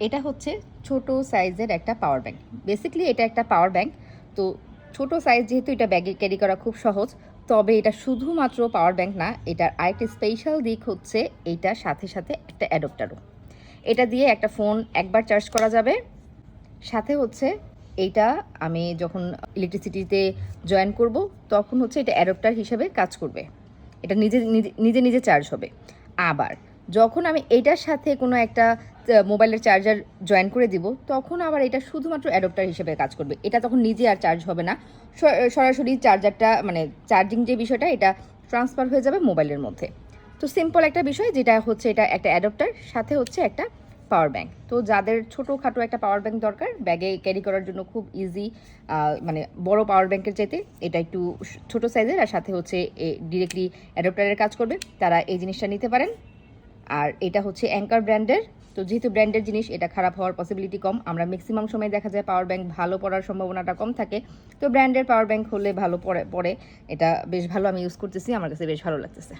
এটা হচ্ছে ছোট সাইজের একটা পাওয়ার ব্যাংক বেসিক্যালি এটা একটা পাওয়ার ব্যাংক তো ছোট সাইজ যেহেতু এটা ব্যাগে ক্যারি করা খুব সহজ, তবে এটা শুধুমাত্র পাওয়ার ব্যাংক না, এটার আরেকটা স্পেশাল দিক হচ্ছে এইটার সাথে সাথে একটা অ্যাডপ্টারও এটা দিয়ে একটা ফোন একবার চার্জ করা যাবে। সাথে হচ্ছে এইটা আমি যখন ইলেকট্রিসিটিতে জয়েন করব, তখন হচ্ছে এটা অ্যাডপ্টার হিসেবে কাজ করবে। এটা নিজে, নিজে- নিজে চার্জ হবে। আবার যখন আমি এটার সাথে কোনো একটা মোবাইলের চার্জার জয়েন করে দিব, তখন আবার এটা শুধুমাত্র অ্যাডপ্টার হিসেবে কাজ করবে। এটা তখন নিজে আর চার্জ হবে না। সরাসরি চার্জারটা মানে চার্জিং যে বিষয়টা, এটা ট্রান্সফার হয়ে যাবে মোবাইলের মধ্যে। তো সিম্পল একটা বিষয়, যেটা হচ্ছে এটা একটা অ্যাডপ্টার সাথে হচ্ছে একটা পাওয়ার ব্যাংক তো যাদের ছোটোখাটো একটা পাওয়ার ব্যাংক দরকার ব্যাগে ক্যারি করার জন্য খুব ইজি মানে বড় পাওয়ার ব্যাংকের চাইতে এটা একটু ছোট সাইজের আর সাথে হচ্ছে ডিরেক্টলি অ্যাডপ্টারের কাজ করবে। তারা এই জিনিসটা নিতে পারেন। আর এটা হচ্ছে অ্যাঙ্কার ব্র্যান্ডের তো যেহেতু ব্র্যান্ডের জিনিস, এটা খারাপ হওয়ার পসিবিলিটি কম। আমরা ম্যাক্সিমাম সময় দেখা যায় পাওয়ার ব্যাংক ভালো পড়ার সম্ভাবনাটা কম থাকে। তো ব্র্যান্ডের পাওয়ার ব্যাংক হলে ভালো পড়ে পড়ে। এটা বেশ ভালো আমি ইউজ করতেছি, আমার কাছে বেশ ভালো লাগতেছে।